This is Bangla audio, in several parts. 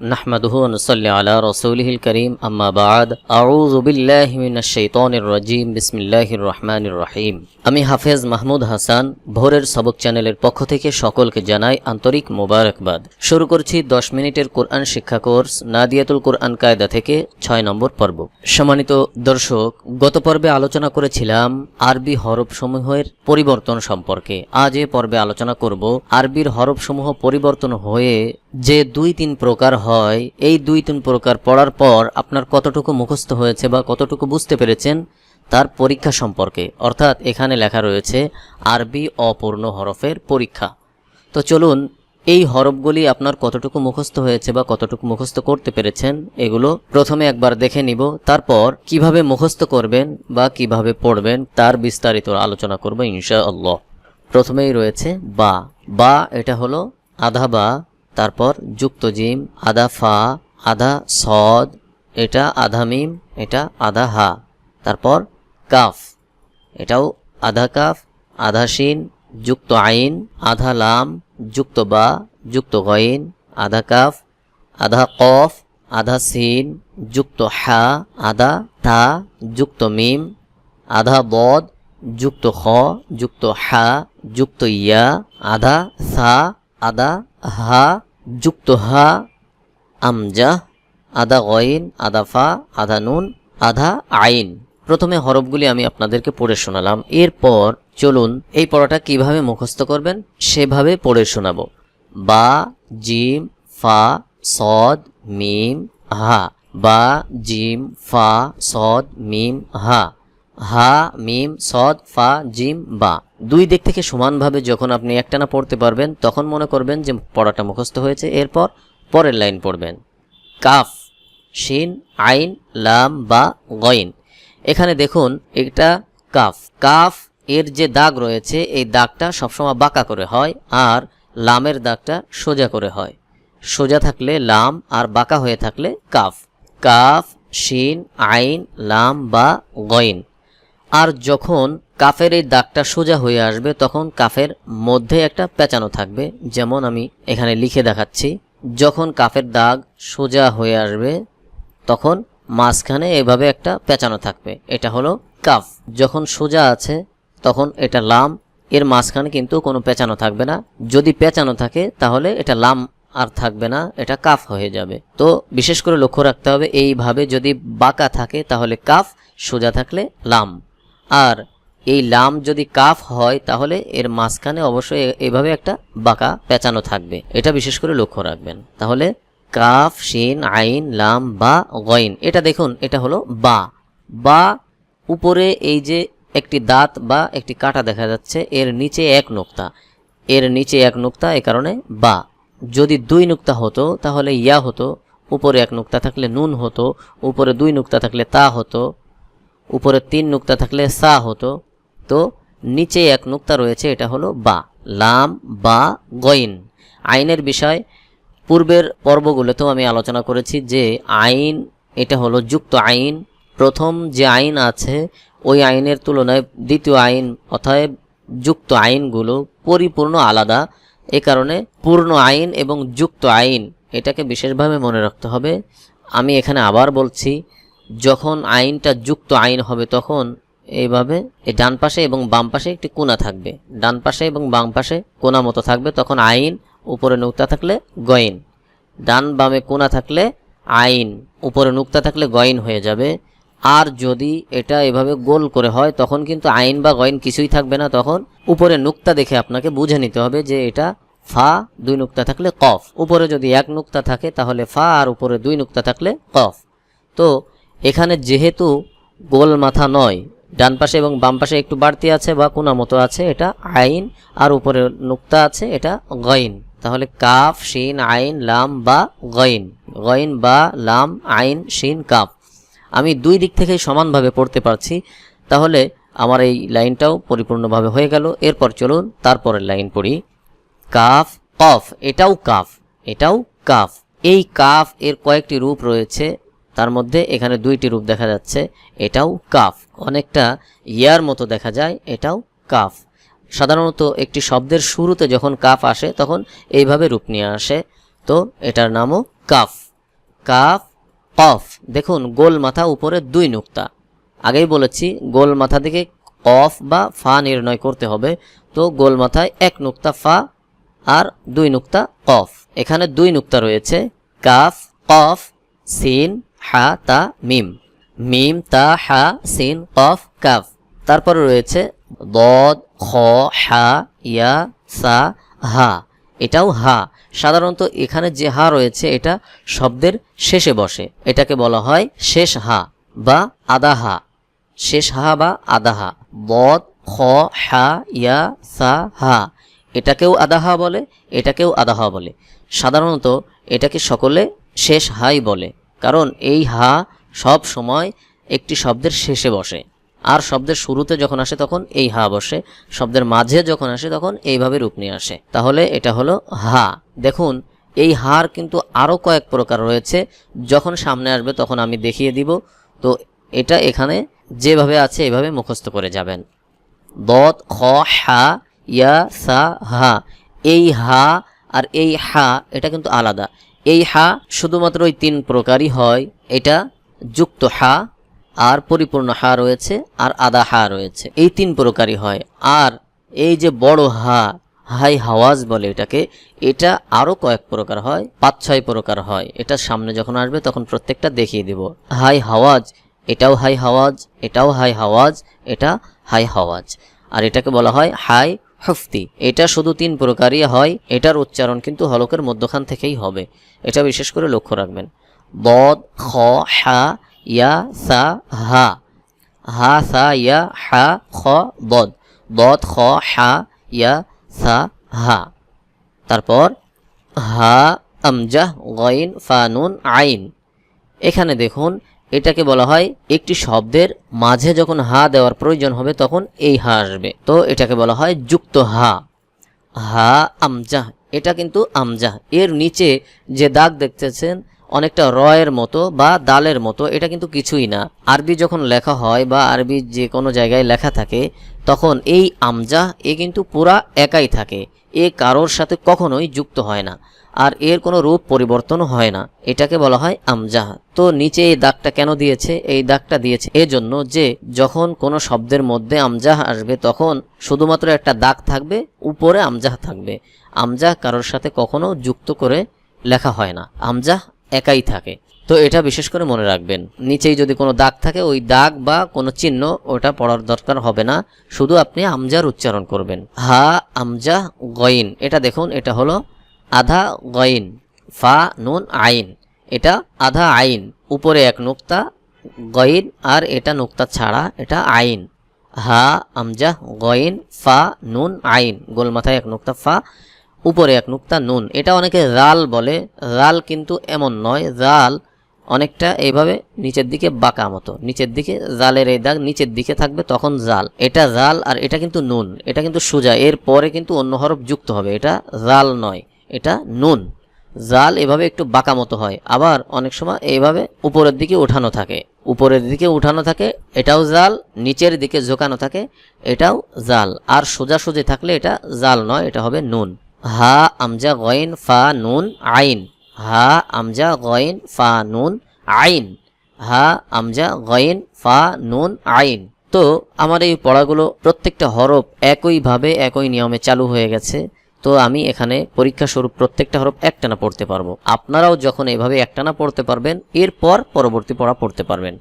নাহমাদুহন সাল্লি আলা রসৌলহিল করিম আম্মা বাদ আউজুবিল্লাহমিনাশৈতনির রাজিম বিসমিল্লাহির রহমানির রহিম আমি হাফেজ মাহমুদ হাসান, ভোরের সবক চ্যানেলের পক্ষ থেকে সকলকে জানাই আন্তরিক মোবারকবাদ। শুরু করছি দশ মিনিটের কোরআন শিক্ষা কোর্স নাদিয়াতুল কোরআন কায়দা থেকে ছয় নম্বর পর্ব। সম্মানিত দর্শক, গত পর্বে আলোচনা করেছিলাম আরবি হরফসমূহের পরিবর্তন সম্পর্কে। আজ এ পর্বে আলোচনা করব আরবির হরফসমূহ পরিবর্তন হয়ে যে দুই তিন প্রকার হয়, এই দুই তিন প্রকার পড়ার পর আপনার কতটুকু মুখস্থ হয়েছে বা কতটুকু বুঝতে পেরেছেন, তার পরীক্ষা সম্পর্কে। অর্থাৎ এখানে লেখা রয়েছে, আরবি অপূর্ণ হরফের পরীক্ষা। তো চলুন, এই হরফগুলি আপনার কতটুকু মুখস্থ হয়েছে বা কতটুকু মুখস্থ করতে পেরেছেন, এগুলো প্রথমে একবার দেখে নিব। তারপর কীভাবে মুখস্থ করবেন বা কীভাবে পড়বেন, তার বিস্তারিত আলোচনা করব ইনশা আল্লাহ প্রথমেই রয়েছে বা। বা এটা হলো আধা বা তারপর যুক্ত জিম আধা ফা আধা সদ, এটা আধা মিম, এটা আধা হা। তারপর কাফ, এটাও আধা কাফ, আধা শিন, যুক্ত আইন, আধা লাম, যুক্ত বা, যুক্ত গইন, আধা কাফ, আধা কফ, আধা সিন, যুক্ত হা, আধা তা যুক্ত মিম, আধা বদ, যুক্ত খ, যুক্ত হা, যুক্ত ইয়া, আধা সা, আধা হা যুক্ত হা, আমজা আধা গইন আধা ফা আধা নুন, আধা আইন। প্রথমে হরফগুলি আমি আপনাদেরকে পড়ে শোনালাম। এরপর চলুন এই পড়াটা কীভাবে মুখস্থ করবেন সেভাবে পড়ে শোনাবো। বা, জিম, ফা, সদ, মিম, হা। বা, জিম, ফা, সদ, মিম, হা। হা, মিম, সদ, ফা, জিম, বা। দুই দিক থেকে সমানভাবে যখন আপনি একটানা পড়তে পারবেন, তখন মনে করবেন যে পড়াটা মুখস্থ হয়েছে। এরপর পরের লাইন পড়বেন। কাফ, শিন, আইন, লাম, বা, গইন। এখানে দেখুন, এটা কাফ। কাফ, এর যে দাগ রয়েছে, এই দাগটা সবসময় বাঁকা করে হয়, আর লামের দাগটা সোজা করে হয়। সোজা থাকলে লাম, আর বাঁকা হয়ে থাকলে কাফ। কাফ, শিন, আইন, লাম, বা, গইন। আর যখন কাফের এই দাগটা সোজা হয়ে আসবে, তখন কাফের মধ্যে একটা পেঁচানো থাকবে, যেমন আমি এখানে লিখে দেখাচ্ছি। যখন কাফের দাগ সোজা হয়ে আসবে, তখন মাঝখানে এভাবে একটা পেঁচানো থাকবে। এটা হলো কাফ। যখন সোজা আছে, তখন এটা লাম। এর মাঝখানে কিন্তু কোনো পেঁচানো থাকবে না। যদি পেঁচানো থাকে, তাহলে এটা লাম আর থাকবে না, এটা কাফ হয়ে যাবে। তো বিশেষ করে লক্ষ্য রাখতে হবে, এইভাবে যদি বাঁকা থাকে, তাহলে কাফ, সোজা থাকলে লাম। আর এই লাম যদি কাফ হয়, তাহলে এর মাঝখানে অবশ্যই এভাবে একটা বাঁকা পেঁচানো থাকবে। এটা বিশেষ করে লক্ষ্য রাখবেন। তাহলে কাফ, শিন, আইন, লাম, বা, গইন, এটা দেখুন, এটা হলো বা। বা উপরে এই যে একটি দাঁত বা একটি কাটা দেখা যাচ্ছে, এর নিচে এক নোক্তা। এর নিচে এক নোক্তা, এ কারণে বা। যদি দুই নোক্তা হতো, তাহলে ইয়া হতো, উপরে এক নোক্তা থাকলে নুন হতো, উপরে দুই নোক্তা থাকলে তা হতো উপরে তিন নুক্তা থাকলে সা হতো। তো নিচে এক নুক্তা রয়েছে, এটা হলো বা। লাম, বা, গইন। আইনের বিষয়, পূর্বের পর্বগুলোতেও আমি আলোচনা করেছি যে আইন, এটা হলো যুক্ত আইন। প্রথম যে আইন আছে, ওই আইনের তুলনায় দ্বিতীয় আইন, অতএব যুক্ত আইনগুলো পরিপূর্ণ আলাদা। এ কারণে পূর্ণ আইন এবং যুক্ত আইন, এটাকে বিশেষভাবে মনে রাখতে হবে। আমি এখানে আবার বলছি যখন আইনটা যুক্ত আইন হবে তখন এইভাবে এই ডান পাশে এবং বাম পাশে একটি কোনা থাকবে। ডান পাশে এবং বাম পাশে কোনা মতো থাকবে, তখন আইন উপরে নুক্তা থাকলে গইন। ডান বামে কোনা থাকলে আইন, উপরে নুক্তা থাকলে গইন হয়ে যাবে। আর যদি এটা এভাবে গোল করে হয়, তখন কিন্তু আইন বা গইন কিছুই থাকবে না। তখন উপরে নুক্তা দেখে আপনাকে বুঝে নিতে হবে যে এটা ফা দুই নুক্তা থাকলে কফ। উপরে যদি এক নুক্তা থাকে, তাহলে ফা, আর উপরে দুই নুক্তা থাকলে কফ। তো এখানে যেহেতু গোল মাথা নয়, ডান পাশে এবং বাম পাশে একটু বাড়তি আছে বা কোনা মতো আছে, এটা আইন, আর উপরে নুক্তা আছে, এটা গইন। তাহলে কাফ, শিন, আইন, লাম বা গইন। গইন বা লাম, আইন, শিন, কাফ। আমি দুই দিক থেকেই সমানভাবে পড়তে পারছি। তাহলে আমার এই লাইনটাও পরিপূর্ণভাবে হয়ে গেল। এরপর চলুন তারপরের লাইন পড়ি। কাফ, কফ, এটাও কাফ এটাও কাফ। এই কাফ এর কয়েকটি রূপ রয়েছে। তার মধ্যে এখানে দুইটি রূপ দেখা যাচ্ছে। এটাও কাফ। অনেকটা ইয়ার মতো দেখা যায়, এটাও কাফ। সাধারণত একটি শব্দের শুরুতে যখন কাফ আসে, তখন এইভাবে রূপ নিয়ে আসে। তো এটার নামও কাফ। কাফ, কফ। দেখুন, গোল মাথা উপরে দুই নুক্তা। আগেই বলেছি, গোল মাথা থেকে কফ বা ফা নির্ণয় করতে হবে। তো গোল মাথায় এক নুক্তা ফা আর দুই নুক্তা কফ। এখানে দুই নুক্তা রয়েছে। কাফ, কফ, সিন হা, তা, মিম। মিম, তা, হা, সিন, কফ, কাফ। তারপরে রয়েছে দদ, খ, হা, ইয়া, সা, হা। এটাও হা। সাধারণত এখানে যে হা রয়েছে, এটা শব্দের শেষে বসে। এটাকে বলা হয় শেষ হা বা আদা হা। শেষ হা বা আদা হা। বদ খ, হা, ইয়া, সা, হা। এটাকেও আদাহা বলে, এটাকেও আদাহা বলে। সাধারণত এটাকে সকলে শেষ হাই বলে। কারণ এই হা সব সময় একটি শব্দের শেষে বসে। আর শব্দের শুরুতে যখন আসে তখন এই হা বসে, শব্দের মাঝে যখন আসে তখন এইভাবে রূপ নিয়ে আসে। তাহলে এটা হলো হা। দেখুন, এই হার কিন্তু আরও কয়েক প্রকার রয়েছে। যখন সামনে আসবে তখন আমি দেখিয়ে দিব। তো এটা এখানে যেভাবে আছে এভাবে মুখস্থ করে যাবেন। দত, খ, হা, ইয়া, সা, হা। এই হা আর এই হা, এটা কিন্তু আলাদা। এই হা শুধুমাত্র ওই তিন প্রকারই হয়। এটা যুক্ত হা, আর পরিপূর্ণ হা রয়েছে, আর আদা হা রয়েছে। এই তিন প্রকারই হয়। আর এই যে বড় হা, হাই হাওয়াজ বলে এটাকে, এটা আরও কয়েক প্রকার হয়, পাঁচ ছয় প্রকার হয়। এটা সামনে যখন আসবে তখন প্রত্যেকটা দেখিয়ে দিব। হাই হাওয়াজ, এটাও হাই হাওয়াজ, এটাও হাই হাওয়াজ, এটা হাই হাওয়াজ। আর এটাকে বলা হয় হাই হফতি। এটা শুধু তিন প্রকারই হয়, এটার উচ্চারণ কিন্তু হলকের মধ্যখান থেকেই হবে। এটা বিশেষ করে লক্ষ্য রাখবেন। বদ, খ, হা, ইয়া, সা, হা। হা, সা, ইয়া, হা, খ, বদ। বদ, খ, হা, ইয়া, সা, হা। তারপর, হা, আমজাহ, গইন ফানুন আইন। এখানে দেখুন এটাকে বলা হয় একটি শব্দের মাঝে যখন হা দেওয়ার প্রয়োজন হবে তখন এই হা আসবে। তো এটাকে বলা হয় যুক্ত হা। হা আমজাহ। এটা কিন্তু আমজাহ। এর নিচে যে দাগ দেখতেছেন, অনেকটা রয়ের মতো বা দালের মতো, এটা কিন্তু কিছুই না। আরবি যখন লেখা হয় বা আরবি যে কোনো জায়গায় লেখা থাকে, তখন এই আমজাহ এ কিন্তু পুরা একাই থাকে। এ কারোর সাথে কখনোই যুক্ত হয় না, আর এর কোনো রূপ পরিবর্তন হয় না। এটাকে বলা হয় আমজাহ। তো নিচে এই দাগটা কেন দিয়েছে? এই দাগটা দিয়েছে এজন্য যে, যখন কোনো শব্দের মধ্যে আমজাহ আসবে, তখন শুধুমাত্র একটা দাগ থাকবে, উপরে আমজাহ থাকবে। আমজাহ কারোর সাথে কখনো যুক্ত করে লেখা হয় না। আমজাহ একাই থাকে। তো এটা বিশেষ করে মনে রাখবেন, নিচেই যদি কোনো দাগ থাকে, ওই দাগ বা কোনো চিহ্ন ওটা পড়ার দরকার হবে না, শুধু আপনি আমজার উচ্চারণ করবেন। হা, আমজা, গইন, এটা দেখুন, এটা হলো আধা গইন, ফা, নুন, আইন, এটা আধা আইন, উপরে এক নুক্তা, গইন, আর এটা নুক্তা ছাড়া, এটা আইন। হা, আমজা, গইন, ফা, নুন, আইন, গোল মাথায় এক নুক্তা, ফা, উপরে এক নুক্তা, নুন, এটা অনেকে রাল বলে, রাল কিন্তু এমন নয়, রাল অনেকটা এইভাবে নিচের দিকে বাঁকা মতো। নিচের দিকে জালের এই দাগ নিচের দিকে থাকবে তখন জাল। এটা জাল আর এটা কিন্তু নুন। এটা কিন্তু সোজা। এর পরে কিন্তু অন্য হরফ যুক্ত হবে। এটা জাল নয়। এটা নুন। জাল এভাবে একটু বাঁকা মতো হয়। আবার অনেক সময় এইভাবে উপরের দিকে উঠানো থাকে। উপরের দিকে উঠানো থাকে, এটাও জাল। নিচের দিকে ঝোকানো থাকে, এটাও জাল। আর সোজা সোজা থাকলে এটা জাল নয়, এটা হবে নুন। হা আমজা গইন ফা নুন আইন। হা আমজা গইন ফা নুন আইন। হা আমজা গইন ফা নুন আইন। তো আমার এই পড়াগুলো প্রত্যেকটা হরফ একইভাবে একই নিয়মে চালু হয়ে গেছে। তো আমি এখানে পরীক্ষা স্বরূপ প্রত্যেকটা হরফ একটানা পড়তে পারব। আপনারাও যখন এভাবে একটানা পড়তে পারবেন, এরপর পরবর্তী পড়া পড়তে পারবেন।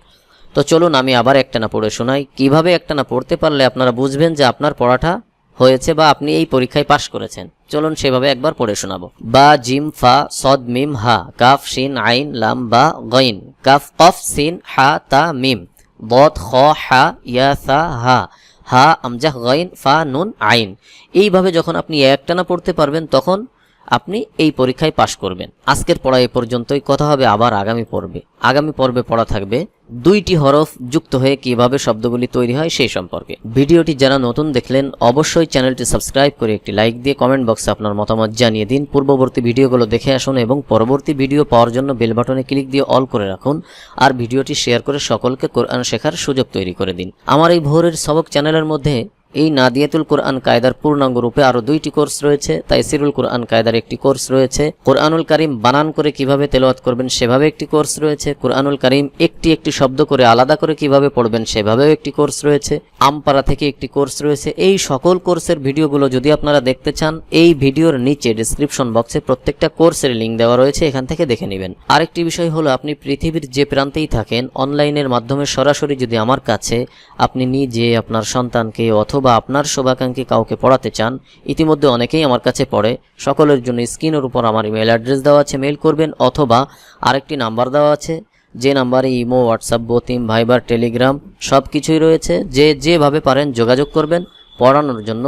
তো চলুন আমি আবার একটানা পড়ে শোনাই। কীভাবে একটানা পড়তে পারলে আপনারা বুঝবেন যে আপনার পড়াটা হয়েছে বা আপনি এই পরীক্ষায় পাশ করেছেন। চলুন সেভাবে একবার পড়ে শোনাবো। বা, জিম, ফা, সদ, মিম, হা, কাফ, শিন, আইন, লাম, বা, গইন। কাফ, কফ, সিন, হা, তা, মিম। বদ, খ, হা, ইয়া, সা, হা। হা, আমজাহ, গইন, ফা, নুন, আইন। এইভাবে যখন আপনি একটানা পড়তে পারবেন, তখন আপনি এই পরীক্ষায় পাশ করবেন। আজকের পড়া এ পর্যন্তই। কথা হবে আবার আগামী পর্বে। আগামী পর্বে পড়া থাকবে দুইটি হরফ যুক্ত হয়ে কীভাবে শব্দগুলি তৈরি হয় সেই সম্পর্কে। ভিডিওটি যারা নতুন দেখলেন, অবশ্যই চ্যানেলটি সাবস্ক্রাইব করে একটি লাইক দিয়ে কমেন্ট বক্সে আপনার মতামত জানিয়ে দিন। পূর্ববর্তী ভিডিওগুলো দেখে আসুন এবং পরবর্তী ভিডিও পাওয়ার জন্য বেল বাটনে ক্লিক দিয়ে অল করে রাখুন আর ভিডিওটি শেয়ার করে সকলকে কোরআন শেখার সুযোগ তৈরি করে দিন। আমার এই ভোরের সবক চ্যানেলের মধ্যে এই নাদিয়াতুল কোরআন কায়দার পূর্ণাঙ্গ রূপে আরও দুইটি কোর্স রয়েছে তাই সিরুল কোরআন কায়দার একটি কোর্স রয়েছে। কোরআনুল কারিম বানান করে কীভাবে তেলাওয়াত করবেন সেভাবে একটি কোর্স রয়েছে। কোরআনুল কারিম একটি একটি শব্দ করে আলাদা করে কীভাবে পড়বেন সেভাবেও একটি কোর্স রয়েছে। আমপাড়া থেকে একটি কোর্স রয়েছে। এই সকল কোর্সের ভিডিওগুলো যদি আপনারা দেখতে চান, এই ভিডিওর নিচে ডিসক্রিপশন বক্সে প্রত্যেকটা কোর্সের লিঙ্ক দেওয়া রয়েছে, এখান থেকে দেখে নেবেন। আরেকটি বিষয় হলো, আপনি পৃথিবীর যে প্রান্তেই থাকেন অনলাইনের মাধ্যমে সরাসরি যদি আমার কাছে আপনি নিজে আপনার সন্তানকে অথবা আপনার শোভাকাঙ্ক্ষী কাউকে পড়াতে চান, ইতিমধ্যে অনেকেই আমার কাছে পড়ে। সকলের জন্য স্ক্রিনের উপর আমার ইমেল অ্যাড্রেস দেওয়া আছে মেল করবেন, অথবা আরেকটি নাম্বার দেওয়া আছে, যে নাম্বারে ইমো, হোয়াটসঅ্যাপ, বতিম, ভাইবার, টেলিগ্রাম সব কিছুই রয়েছে। যে যেভাবে পারেন যোগাযোগ করবেন, পড়ানোর জন্য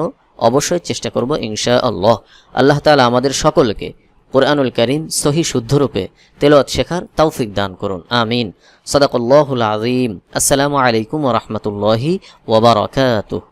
অবশ্যই চেষ্টা করব ইনশা আল্লাহ আল্লাহ তাআলা আমাদের সকলকে কোরআনুল করিম সহি শুদ্ধরূপে তেলাওয়াত শেখার তৌফিক দান করুন, আমিন। সদাকল্লাহুল আজিম আসসালামু আলাইকুম রাহমাতুল্লাহি ওয়া বারাকাতুহু।